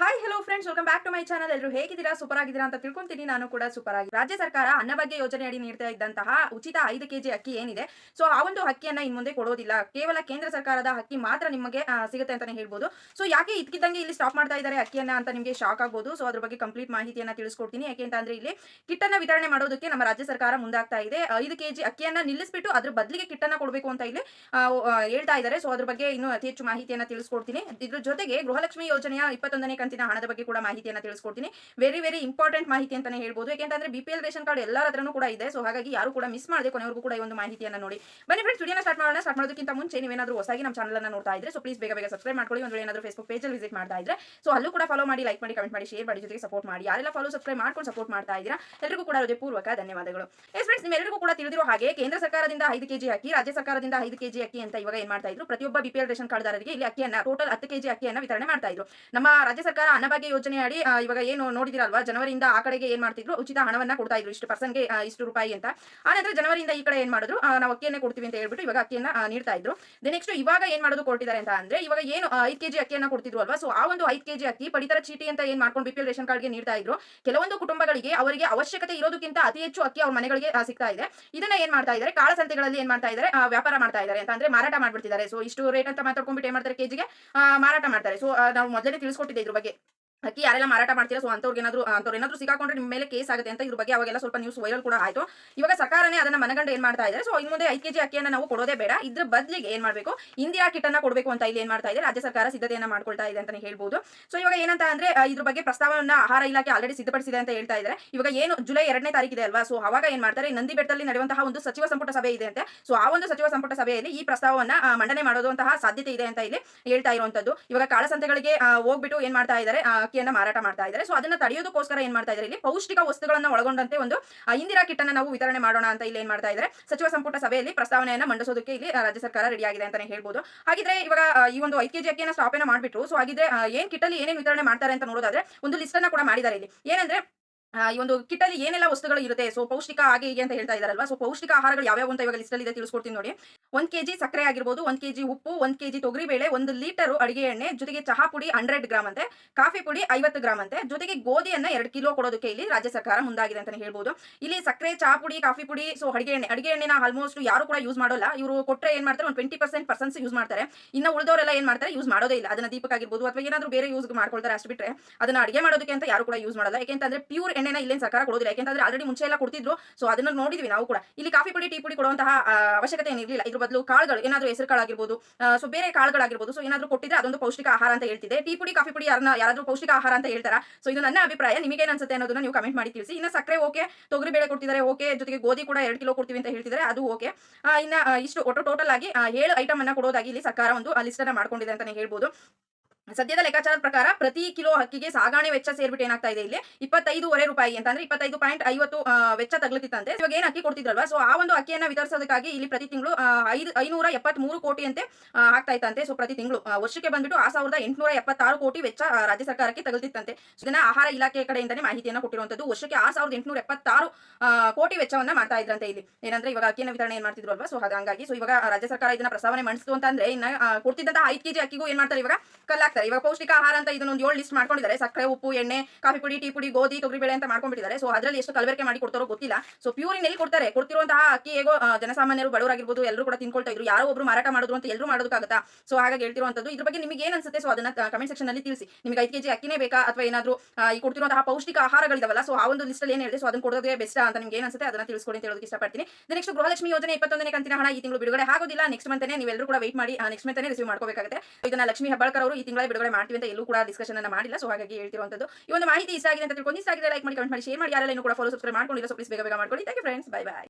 Hi hello friends welcome back to my channel ಎಲ್ಲರೂ ಹೇಗಿದ್ದೀರಾ? Super ಆಗಿದ್ದೀರಾ ಅಂತ ತಿಳ್ಕೊಂತೀನಿ. ನಾನು ಕೂಡ ಸೂಪರ್ ಆಗಿ ರಾಜ್ಯ ಸರ್ಕಾರ ಅನ್ನಭಾಗ್ಯ ಯೋಜನೆ ಅಡಿ ನೀಡ್ತಾ ಇದ್ದಂತಹ ಉಚಿತ ಐದು ಕೆಜಿ ಅಕ್ಕಿ ಏನಿದೆ? ಸೊ ಆ ಒಂದು ಅಕ್ಕಿಯನ್ನ ಇನ್ ಮುಂದೆ ಕೊಡೋದಿಲ್ಲ. ಕೇವಲ ಕೇಂದ್ರ ಸರ್ಕಾರದ ಅಕ್ಕಿ ಮಾತ್ರ ನಿಮಗೆ ಸಿಗುತ್ತೆ ಅಂತಾನೆ ಹೇಳ್ಬೋದು. ಸೊ ಯಾಕೆ ಇದ್ಕಿದ್ದಂಗೆ ಇಲ್ಲಿ ಸ್ಟಾಪ್ ಮಾಡ್ತಾ ಇದ್ದಾರೆ ಅಕ್ಕಿಯನ್ನ ಅಂತ ನಿಮಗೆ ಶಾಕ್ ಆಗ್ಬೋದು? ಸೊ ಅದ್ರ ಬಗ್ಗೆ ಕಂಪ್ಲೀಟ್ ಮಾಹಿತಿಯನ್ನ ತಿಳಿಸ್ಕೊಡ್ತೀನಿ. ಯಾಕೆ ಅಂತಂದ್ರೆ ಇಲ್ಲಿ ಕಿಟ್ಟನ್ನ ವಿತರಣೆ ಮಾಡೋದಕ್ಕೆ ನಮ್ಮ ರಾಜ್ಯ ಸರ್ಕಾರ ಮುಂದಾಗ್ತಾ ಇದೆ. ಐದು ಕೆಜಿ ಅಕ್ಕಿಯನ್ನ ನಿಲ್ಲಿಸ್ಬಿಟ್ಟು ಅದ್ರ ಬದಲಿಗೆ ಕಿಟ್ಟನ್ನ ಕೊಡಬೇಕು ಅಂತ ಇಲ್ಲಿ ಹೇಳ್ತಾ ಇದ್ದಾರೆ. ಸೊ ಅದ್ರ ಬಗ್ಗೆ ಇನ್ನೂ ಅತಿ ಹೆಚ್ಚು ಮಾಹಿತಿಯನ್ನ ತಿಳಿಸ್ಕೊಡ್ತೀನಿ. ಇದ್ರ ಜೊತೆಗೆ ಗೃಹಲಕ್ಷ್ಮಿ ಯೋಜನೆಯ ಇಪ್ಪತ್ತೊಂದನೇ ಕಂತಿನ ಹಣದ ಬಗ್ಗೆ ಕೂಡ ಮಾಹಿತಿಯನ್ನ ತಿಳಿಸ್ಕೊಡ್ತೀನಿ. ವೆರಿ ವೆರಿ ಇಂಪಾರ್ಟೆಂಟ್ ಮಾಹಿತಿ ಅಂತಾನೆ ಹೇಳ್ಬೋದು. ಯಾಕೆಂತಂದ್ರೆ ಬಿ ಪಿ ರೇಷನ್ ಕಾರ್ಡ್ ಎಲ್ಲರ ಹತ್ರನೂ ಕೂಡ ಇದೆ. ಸೊ ಹಾಗಾಗಿ ಯಾರು ಕೂಡ ಮಿಸ್ ಮಾಡದೆ ಕೊನೆವರೆಗೂ ಕೂಡ ಈ ಒಂದು ಮಾಹಿತಿಯನ್ನ ನೋಡಿ. ಬನ್ನಿ ಫ್ರೆಂಡ್ಸ್ ವಿಡಿಯೋನ ಸ್ಟಾರ್ಟ್ ಮಾಡೋಣ. ಸ್ಟಾರ್ಟ್ ಮಾಡೋದಕ್ಕಿಂತ ಮುಂಚೆ ನೀವೇನಾದ್ರೂ ಹೊಸಾಗಿ ನಮ್ಮ ಚಾನಲ್ ನೋಡ್ತಾ ಇದ್ರೆ ಸೊ ಪ್ಲೀಸ್ ಬೇಗ ಬೇಗ ಸಬ್ಸ್ಕ್ರೈಬ್ ಮಾಡ್ಕೊಳ್ಳಿ. ಒಂದು ಏನಾದರೂ ಫೇಸ್ಬುಕ್ ಪೇಜಲ್ಲಿ ವಿಸಿಟ್ ಮಾಡ್ತಾ ಇದ್ರೆ ಸೊ ಅಲ್ಲೂ ಕೂಡ ಫಾಲೋ ಮಾಡಿ ಲೈಕ್ ಮಾಡಿ ಕಮೆಂಟ್ ಮಾಡಿ ಶೇರ್ ಮಾಡಿ ಜೊತೆಗೆ ಸಪೋರ್ಟ್ ಮಾಡಿ. ಯಾರೆಲ್ಲ ಫಾಲೋ ಸಬ್ಸ್ಕ್ರೈಬ್ ಮಾಡ್ಕೊಂಡು ಸಪೋರ್ಟ್ ಮಾಡ್ತಾ ಇದ್ದೀರಾ ಎಲ್ಲರಿಗೂ ಕೂಡ ಪೂರ್ವಕ ಧನ್ಯವಾದಗಳು. ಎಸ್ ಫ್ರೆಂಡ್ಸ್ ನಿಮ್ಮೆಲ್ಲರಿಗೂ ಕೂಡ ತಿಳಿದಿರೋ ಹಾಗೆ ಕೇಂದ್ರ ಸರ್ಕಾರದಿಂದ ಐದು ಕೆಜಿ ಅಕ್ಕಿ, ರಾಜ್ಯ ಸರ್ಕಾರದಿಂದ ಐದು ಕೆಜಿ ಅಕ್ಕಿ ಅಂತ ಇವಾಗ ಏನ್ ಮಾಡ್ತಾ ಇದ್ರು, ಪ್ರತಿಯೊಬ್ಬ ಬಿಪಿಎಲ್ ರೇಷನ್ ಕಾರ್ಡ್ದಾರರಿಗೆ ಇಲ್ಲಿ ಅಕ್ಕಿಯನ್ನ ಟೋಟಲ್ ಹತ್ತು ಕೆಜಿ ಅಕ್ಕಿಯನ್ನ ವಿತರಣೆ ಮಾಡ್ತಾ ಇದ್ರು. ನಮ್ಮ ರಾಜ್ಯ ಸರ್ಕಾರ ಅನ್ನಭಾಗ್ಯ ಯೋಜನೆ ಅಡಿ ಇವಾಗ ಏನು ನೋಡಿದಿರಲ್ವಾ, ಜನವರಿಯಿಂದ ಆ ಕಡೆಗೆ ಏನ್ ಮಾಡ್ತಿದ್ರು? ಉಚಿತ ಹಣವನ್ನ ಕೊಡ್ತಾ ಇದ್ರು. ಇಷ್ಟು ಪರ್ಸನ್ಗೆ ಇಷ್ಟು ರೂಪಾಯಿ ಅಂತ. ಆನಂತರ ಜನವರಿಂದ ಈ ಕಡೆ ಏನ್ ಮಾಡಿದ್ರು? ನಾವು ಅಕ್ಕಿಯನ್ನೇ ಕೊಡ್ತೀವಿ ಅಂತ ಹೇಳ್ಬಿಟ್ಟು ಇವಾಗ ಅಕ್ಕಿಯನ್ನ ನೀಡ್ತಾ ಇದ್ರು. ನೆಕ್ಸ್ಟ್ ಇವಾಗ ಏನ್ ಮಾಡೋದು ಕೊಟ್ಟಿದ್ದಾರೆ ಅಂತ ಅಂದ್ರೆ, ಇವಾಗ ಏನು ಐದು ಕೆಜಿ ಅಕ್ಕಿಯನ್ನ ಕೊಡ್ತಿದ್ರು ಅಲ್ವಾ? ಸೊ ಆ ಒಂದು ಐದು ಕೆಜಿ ಅಕ್ಕಿ ಪಡಿತರ ಚೀಟಿ ಅಂತ ಏನ್ ಮಾಡ್ಕೊಂಡು ಬಿಪಿಎಲ್ ರೇಷನ್ ಕಾರ್ಡ್ಗೆ ನೀಡ್ತಾ ಇದ್ರು. ಕೆಲವೊಂದು ಕುಟುಂಬಗಳಿಗೆ ಅವರಿಗೆ ಅವಶ್ಯಕತೆ ಇರೋದಕ್ಕಿಂತ ಅತಿ ಹೆಚ್ಚು ಅಕ್ಕಿ ಅವ್ರ ಮನೆಗಳಿಗೆ ಸಿಗ್ತಾ ಇದೆ. ಇದನ್ನ ಏನ್ ಮಾಡ್ತಾ ಇದ್ದಾರೆ? ಕಾಳಸಂತೆಗಳಲ್ಲಿ ಏನ್ ಮಾಡ್ತಾ ಇದ್ದಾರೆ? ವ್ಯಾಪಾರ ಮಾಡ್ತಾ ಇದ್ದಾರೆ ಅಂತ ಅಂದ್ರೆ ಮಾರಾಟ ಮಾಡ್ಬಿಡ್ತಿದ್ದಾರೆ. ಸೊ ಇಷ್ಟು ರೇಟ್ ಅಂತ ಮಾತಾಡ್ಕೊಂಡ್ಬಿಟ್ಟು ಏನ್ ಮಾಡ್ತಾರೆ? ಕೆಜಿಗೆ ಮಾರಾಟ ಮಾಡ್ತಾರೆ. ಸೊ ನಾವು ಮೊದಲೇ ತಿಳಿಸ್ಕೊಟ್ಟಿದ್ದೆ ಇದ್ರ ಬಗ್ಗೆ. target ಅಕ್ಕಿ ಯಾರೆಲ್ಲ ಮಾರಾಟ ಮಾಡ್ತೀರಾ? ಸೊ ಅಂತವ್ರಿಗೆ ಏನಾದ್ರು ಅಂತವ್ರು ಏನಾದ್ರು ಸಿಕ್ಕಾಕೊಂಡ್ರೆ ನಿಮ್ಮ ಮೇಲೆ ಕೇಸ್ ಆಗುತ್ತೆ ಅಂತ ಇದ್ರ ಬಗ್ಗೆ ಅವಾಗೆಲ್ಲ ಸ್ವಲ್ಪ ನ್ಯೂಸ್ ವೈರಲ್ ಕೂಡ ಆಯ್ತು. ಇವಾಗ ಸರ್ಕಾರನೇ ಅದನ್ನ ಮನಗಂಡು ಏನ್ ಮಾಡ್ತಾ ಇದ್ದಾರೆ ಸೊ ಇನ್ನು ಮುಂದೆ ಐದು ಕೆಜಿ ಅಕ್ಕಿಯನ್ನ ನಾವು ಕೊಡೋದೇ ಬೇಡ. ಇದ್ರ ಬದಲಿಗೆ ಏನ್ ಮಾಡಬೇಕು? ಇಂದಿರಾ ಕಿಟ್ ಅನ್ನ ಕೊಡಬೇಕು ಅಂತ ಇಲ್ಲಿ ಏನ್ ಮಾಡ್ತಾ ಇದೆ ರಾಜ್ಯ ಸರ್ಕಾರ ಸಿದ್ಧತೆಯನ್ನ ಮಾಡ್ಕೊಳ್ತಾ ಇದೆ ಅಂತಾನೆ ಹೇಳ್ಬೋದು. ಸೊ ಇವಾಗ ಏನಂತ ಅಂದ್ರೆ ಇದ್ರ ಬಗ್ಗೆ ಪ್ರಸ್ತಾವವನ್ನ ಆಹಾರ ಇಲಾಖೆ ಆಲ್ರೆಡಿ ಸಿದ್ಧಪಡಿಸಿದೆ ಅಂತ ಹೇಳ್ತಾ ಇದ್ದಾರೆ ಇವಾಗ ಏನು, ಜುಲೈ ಎರಡನೇ ತಾರೀಕಿದೆ ಅಲ್ವಾ? ಸೊ ಅವಾಗ ಏನ್ ಮಾಡ್ತಾರೆ? ನಂದಿ ಬೆಟ್ಟದಲ್ಲಿ ನಡೆಯುವಂತಹ ಒಂದು ಸಚಿವ ಸಂಪುಟ ಸಭೆ ಇದೆ ಅಂತೆ. ಸೊ ಆ ಒಂದು ಸಚಿವ ಸಂಪುಟ ಸಭೆಯಲ್ಲಿ ಈ ಪ್ರಸ್ತಾವವನ್ನ ಮಂಡನೆ ಮಾಡೋದಂತಹ ಸಾಧ್ಯತೆ ಇದೆ ಅಂತ ಇಲ್ಲಿ ಹೇಳ್ತಾ ಇರುವಂತದ್ದು ಇವಾಗ ಕಾಳಸಂತೆಗಳಿಗೆ ಹೋಗ್ಬಿಟ್ಟು ಏನ್ ಮಾಡ್ತಾ ಇದ್ದಾರೆ ಅಕ್ಕಿಯನ್ನ ಮಾರಾಟ ಮಾಡ್ತಾ ಇದ್ದಾರೆ. ಸೊ ಅದನ್ನ ತಡೆಯೋದಕ್ಕೋಸ್ಕರ ಏನ್ ಮಾಡ್ತಾ ಇದ್ದಾರೆ? ಇಲ್ಲಿ ಪೌಷ್ಟಿಕ ವಸ್ತುಗಳನ್ನ ಒಳಗೊಂಡಂತೆ ಒಂದು ಇಂದಿರಾ ಕಿಟ್ ಅನ್ನ ನಾವು ವಿತರಣೆ ಮಾಡೋಣ ಅಂತ ಇಲ್ಲಿ ಏನ್ ಮಾಡ್ತಾ ಇದ್ದಾರೆ? ಸಚಿವ ಸಂಪುಟ ಸಭೆಯಲ್ಲಿ ಪ್ರಸ್ತಾವನೆಯನ್ನ ಮಂಡಿಸೋದಕ್ಕೆ ಇಲ್ಲಿ ರಾಜ್ಯ ಸರ್ಕಾರ ರೆಡಿ ಆಗಿದೆ ಅಂತಾನೆ ಹೇಳ್ಬೋದು. ಹಾಗಿದ್ರೆ ಇವಾಗ ಈ ಒಂದು ಐದು ಕೆಜಿ ಅಕ್ಕಿಯನ್ನ ಸ್ಥಾಪನೆ ಮಾಡ್ಬಿಟ್ರು. ಸೊ ಹಾಗಿದ್ರೆ ಏನ್ ಕಿಟ್ ಅಲ್ಲಿ ಏನೇನು ವಿತರಣೆ ಮಾಡ್ತಾರೆ ಅಂತ ನೋಡೋದಾದ್ರೆ, ಒಂದು ಲಿಸ್ಟ್ ಅನ್ನ ಕೂಡ ಮಾಡಿದ್ದಾರೆ ಇಲ್ಲಿ. ಏನಂದ್ರೆ ಈ ಒಂದು ಕಿಟ್ ಅಲ್ಲಿ ಏನೆಲ್ಲ ವಸ್ತುಗಳು ಇರುತ್ತೆ? ಸೊ ಪೌಷ್ಟಿಕ ಹಾಗೆ ಹೀಗೆ ಅಂತ ಹೇಳ್ತಾ ಇದಾರಲ್ವಾ ಸೊ ಪೌಷ್ಟಿಕ ಆಹಾರಗಳು ಯಾವ್ಯಾವ ಅಂತ ಇವಾಗ ಲಿಸ್ಟ್ ಅಲ್ಲಿ ಇದೆ ತಿಳಿಸ್ಕೊಡ್ತೀನಿ ನೋಡಿ. ಒಂದ್ ಕೆಜಿ ಸಕ್ಕರೆ ಆಗಿರ್ಬೋದು, ಒಂದ್ ಕೆಜಿ ಉಪ್ಪು, ಒಂದ್ ಕೆಜಿ ತೊಗರಿ ಬೇಳೆ, ಒಂದು ಲೀಟರ್ ಅಡಿಗೆ ಎಣ್ಣೆ, ಜೊತೆಗೆ ಚಹಾ ಪುಡಿ ಹಂಡ್ರೆಡ್ ಗ್ರಾಮ್ ಅಂತೆ, ಕಾಫಿ ಪುಡಿ ಐವತ್ತು ಗ್ರಾಮ್ ಅಂತೆ, ಜೊತೆಗೆ ಗೋಧಿಯನ್ನ ಎರಡು ಕಿಲೋ ಕೊಡೋದಕ್ಕೆ ಇಲ್ಲಿ ರಾಜ್ಯ ಸರ್ಕಾರ ಮುಂದಾಗಿದೆ ಅಂತಾನೆ ಹೇಳ್ಬೋದು. ಇಲ್ಲಿ ಸಕ್ಕರೆ, ಚಹಾ ಪುಡಿ, ಕಾಫಿ ಪುಡಿ ಸೊ ಅಡಿಗೆ ಎಣ್ಣೆ, ಅಡಿಗೆ ಎಣ್ಣೆನ ಆಲ್ಮೋಸ್ಟ್ ಯಾರು ಕೂಡ ಯೂಸ್ ಮಾಡೋಲ್ಲ. ಇವರು ಕೊಟ್ಟರೆ ಏನ್ ಮಾಡ್ತಾರೆ? ಒಂದು ಟ್ವೆಂಟಿ ಪರ್ಸೆಂಟ್ ಪರ್ಸನ್ಸ್ ಯೂಸ್ ಮಾಡ್ತಾರೆ. ಇನ್ನು ಉಳಿದವರೆಲ್ಲ ಏನ್ ಮಾಡ್ತಾರೆ? ಯೂಸ್ ಮಾಡೋದೇ ಇಲ್ಲ. ಅದನ್ನ ದೀಪಕ್ ಆಗಿರ್ಬೋದು, ಅಥವಾ ಏನಾದ್ರು ಬೇರೆ ಯೂಸ್ ಮಾಡ್ಕೊಳ್ತಾರೆ ಅಷ್ಟು ಬಿಟ್ರೆ, ಅದನ್ನ ಅಡಿಗೆ ಮಾಡೋದಕ್ಕೆ ಅಂತ ಯಾರು ಕೂಡ ಯೂಸ್ ಮಾಡಲ್ಲ. ಯಾಕೆಂತಂದ್ರೆ ಪ್ಯೂರ್ ಎಣ್ಣೆನ ಇಲ್ಲೇನು ಸರ್ಕಾರ ಕೊಡೋದಿಲ್ಲ. ಯಾಕೆಂತಂದ್ರೆ ಆಲ್ರೆಡಿ ಮುಂಚೆ ಎಲ್ಲ ಕೊಡ್ತಿದ್ರು. ಸೊ ಅದನ್ನ ನೋಡಿದ್ವಿ ನಾವು ಕೂಡ. ಇಲ್ಲಿ ಕಾಫಿ ಪುಡಿ, ಟೀ ಪುಡಿ ಕೊಡುವಂತಹ ಅವಶ್ಯಕತೆ ಏನಿರಲಿಲ್ಲ. ಇದ್ರ ಬದಲು ಕಾಳುಗಳು, ಏನಾದ್ರು ಹೆಸರು ಕಾಳಾಗಿರ್ಬೋದು ಸೊ ಬೇರೆ ಕಾಳುಗಳಾಗಿರ್ಬೋದು. ಸೊ ಏನಾದ್ರು ಕೊಟ್ಟಿದ್ರೆ ಅದೊಂದು ಪೌಷ್ಟಿಕ ಆಹಾರ ಅಂತ ಹೇಳ್ತಿದೆ. ಟೀ ಪುಡಿ, ಕಾಫಿ ಪುಡಿ ಯಾರನ್ನ, ಯಾರಾದರೂ ಪೌಷ್ಟಿಕ ಆಹಾರ ಅಂತ ಹೇಳ್ತಾರ. ಸೊ ಇದು ನನ್ನ ಅಭಿಪ್ರಾಯ. ನಿಮಗೆ ಅನ್ಸುತ್ತೆ ಅನ್ನೋದನ್ನ ನೀವು ಕಮೆಂಟ್ ಮಾಡಿ ತಿಳಿಸಿ. ಇನ್ನು ಸಕ್ಕರೆ ಓಕೆ ತೊಗರಿ ಬೇಳೆ ಕೊಡ್ತಿದ್ದಾರೆ ಓಕೆ ಜೊತೆಗೆ ಗೋಧಿ ಕೂಡ ಎರಡು ಕಿಲೋ ಕೊಡ್ತೀವಿ ಅಂತ ಹೇಳ್ತಿದ್ದಾರೆ ಅದು ಓಕೆ ಇನ್ನ ಇಷ್ಟು ಒಟ್ಟು ಟೋಟಲ್ ಆಗಿ ಏಳು ಐಟಮ್ ಅನ್ನ ಕೊಡೋದಾಗಿ ಇಲ್ಲಿ ಸರ್ಕಾರ ಒಂದು ಲಿಸ್ಟ್ ಅನ್ನ ಮಾಡ್ಕೊಂಡಿದೆ ಅಂತಾನೆ ಹೇಳ್ಬೋದು. ಸದ್ಯದ ಲೆಕ್ಕಾಚಾರದ ಪ್ರಕಾರ ಪ್ರತಿ ಕಿಲೋ ಅಕ್ಕಿಗೆ ಸಾಗಾಣೆ ವೆಚ್ಚ ಸೇರ್ಬಿಟ್ಟು ಏನಾಗ್ತಾ ಇದೆ ಇಲ್ಲಿ? ಇಪ್ಪತ್ತೈದೂವರೆ ರೂಪಾಯಿ ಅಂತಂದ್ರೆ ಇಪ್ಪತ್ತೈದು ಪಾಯಿಂಟ್ ಐವತ್ತು ಆ, ವೆಚ್ಚ ತಗ್ಲತಿತ್ತಂತೆ ಇವಾಗ ಏನು ಅಕ್ಕಿ ಕೊಡ್ತಿದ್ರಲ್ವಾ? ಸೊ ಆ ಒಂದು ಅಕ್ಕಿಯನ್ನ ವಿತರಿಸೋದಕ್ಕಾಗಿ ಇಲ್ಲಿ ಪ್ರತಿ ತಿಂಗಳು ಐದು ಐನೂರ ಎಪ್ಪತ್ಮೂರು ಕೋಟಿ ಅಂತೆ ಆ, ಆಗ್ತಾ ಇತ್ತಂತೆ. ಸೊ ಪ್ರತಿ ತಿಂಗಳು ವರ್ಷಕ್ಕೆ ಬಂದ್ಬಿಟ್ಟು ಆ ಸಾವಿರದ ಎಂಟುನೂರ ಎಪ್ಪತ್ತಾರು ಕೋಟಿ ವೆಚ್ಚ ರಾಜ್ಯ ಸರ್ಕಾರಕ್ಕೆ ತಗಲ್ತಿತ್ತಂತೆ ಇದನ್ನ ಆಹಾರ ಇಲಾಖೆ ಕಡೆಯಿಂದನೇ ಮಾಹಿತಿಯನ್ನ ಕೊಟ್ಟಿರುವಂತದ್ದು ವರ್ಷಕ್ಕೆ ಆರು ಸಾವಿರದ ಎಂಟುನೂರ ಎಪ್ಪತ್ತಾರು ಆ, ಕೋಟಿ ವೆಚ್ಚವನ್ನ ಮಾಡ್ತಾ ಇದ್ರಂತೆ ಇಲ್ಲಿ. ಏನಂದ್ರೆ ಇವಾಗ ಅಕ್ಕಿಯನ್ನು ವಿತರಣೆ ಏನ್ ಮಾಡ್ತಿದ್ರು ಅಲ್ವಾ ಸೊ ಹಾಗಾಗಿ ಸೊ ಇವಾಗ ರಾಜ್ಯ ಸರ್ಕಾರ ಇದನ್ನ ಪ್ರಸ್ತಾವನೆ ಮಾಡಿಸ್ತು ಅಂತಂದ್ರೆ ಇನ್ನ ಆ, ಕೊಡ್ತಿದ್ದಂತಹ ಐದು ಕೆಜಿ ಅಕ್ಕಿಗೂ ಏನ್ ಮಾಡ್ತಾರೆ ಇವಾಗ? ಕಲ್ಲಾಗ್ತಾರೆ. ಇವಾಗ ಪೌಷ್ಟಿಕ ಆಹಾರ ಅಂತ ಇದನ್ನ ಒಂದು ಏಳು ಲಿಸ್ಟ್ ಮಾಡ್ಕೊಂಡಿದ್ದಾರೆ. ಸಕ್ಕರೆ, ಉಪ್ಪು, ಎಣ್ಣೆ, ಕಾಫಿ ಪುಡಿ, ಟೀ ಪುಡಿ, ಗೋಧಿ ತೊಗರಿ ಬೇಳೆ ಅಂತ ಮಾಡ್ಕೊಂಡಿದ್ದಾರೆ ಸೊ ಅದರಲ್ಲಿ ಎಷ್ಟು ಕಲಬೆರಕೆ ಮಾಡಿ ಕೊಡ್ತಾರೋ ಗೊತ್ತಿಲ್ಲ. ಸೊ ಪ್ಯೂರ್ ಎಲ್ಲಿ ಕೊಡ್ತಾರೆ? ಕೊಡ್ತಿರುವಂತಹ ಅಕ್ಕಿ ಹೇಗೋ ಜನಸಾಮಾನ್ಯರು ಬಡವರಾಗಿರ್ಬೋದು, ಎಲ್ಲರೂ ಕೂಡ ತಿನ್ಕೊಳ್ತಾ ಇದ್ರು. ಯಾರೋ ಒಬ್ರು ಮಾರಾಟ ಮಾಡೋದು ಅಂತ ಎಲ್ಲರೂ ಮಾಡೋದಕ್ಕಾಗತ್ತಾ? ಸೊ ಹಾಗಾಗಿ ಹೇಳ್ತಿರುವಂತದ್ದು ಇದ್ರ ಬಗ್ಗೆ ನಿಮಗೆ ಏನು ಅನ್ಸುತ್ತೆ? ಸೊ ಅದನ್ನ ಕಮೆಂಟ್ ಸೆಕ್ಷನ್ ಅಲ್ಲಿ ತಿಳಿಸಿ. ನಿಮಗೆ ಐದು ಕೆಜಿ ಅಕ್ಕಿನೇ ಬೇಕಾ? ಅಥವಾ ಏನಾದರೂ ಈ ಕೊಡ್ತಿರುವಂತಹ ಪೌಷ್ಟಿಕ ಆಹಾರಗಳಿದಾವಲ್ಲ ಸೊ ಆ ಒಂದು ಲಿಸ್ಟ್ ಅಲ್ಲಿ ಏನ್ ಹೇಳಿದೆ? ಸೊ ಅದನ್ನ ಕೊಡೋದೇ ಬೆಸ್ಟ್ ಅಂತ ನಿಮಗೆ ಏನು ಅನ್ಸುತ್ತೆ? ಅದನ್ನ ತಿಳಿಸ್ಕೊಡಿ ಅಂತ ಹೇಳೋದಕ್ಕೆ ಇಷ್ಟಪಡ್ತೀನಿ. ನೆಕ್ಸ್ಟ್ ಗೃಹಲಕ್ಷ್ಮಿ ಯೋಜನೆ ಇಪ್ಪತ್ತೊಂದನೇ ಕಂತಿನ ಹಣ ಈ ತಿಂಗಳು ಬಿಡುಗಡೆ ಆಗೋದಿಲ್ಲ. ನೆಕ್ಸ್ಟ್ ಮಂತ್ನೇ ನೀವೆಲ್ಲರೂ ಕೂಡ ವೆಯ್ಟ್ ಮಾಡಿ ನೆಕ್ಸ್ಟ್ ಮಂತ್ನೇ ರಿಸೀವ್ ಮಾಡ್ಕೋಬೇಕಾಗುತ್ತೆ. ಇದನ್ನ ಲಕ್ಷ್ಮಿ ಹೆಬ್ಬಾಳ್ಕರ್ ಅವರು ಈ ತಿಂಗಳ ಬಿಡುಗಡೆ ಮಾಡ್ತೀವಿ ಅಂತ ಎಲ್ಲೂ ಕೂಡ ಡಿಸ್ಕಷನ್ ಅನ್ನ ಮಾಡಿಲ್ಲ. ಸೊ ಹಾಗಾಗಿ ಹೇಳ್ತಿರುವಂತದ್ದು ಈ ಒಂದು ಮಾಹಿತಿ ಇಷ್ಟ ಆಗಿದೆ ಅಂತ ತಿಳ್ಕೊಂಡು ಇಷ್ಟ ಆಗಿದೆ ಲೈಕ್ ಮಾಡಿ ಕಮೆಂಟ್ ಮಾಡಿ ಶೇರ್ ಮಾಡಿ. ಯಾರೆಲ್ಲ ಕೂಡ ಫಾಲೋ ಸಬ್ಸ್ಕ್ರೈಬ್ ಮಾಡ್ಕೊಂಡಿಲ್ಲ ಸೊ ಪ್ಲೀಸ್ ಬೇಗ ಬೇಗ ಮಾಡ್ಕೊಳ್ಳಿ. Thank you friends bye bye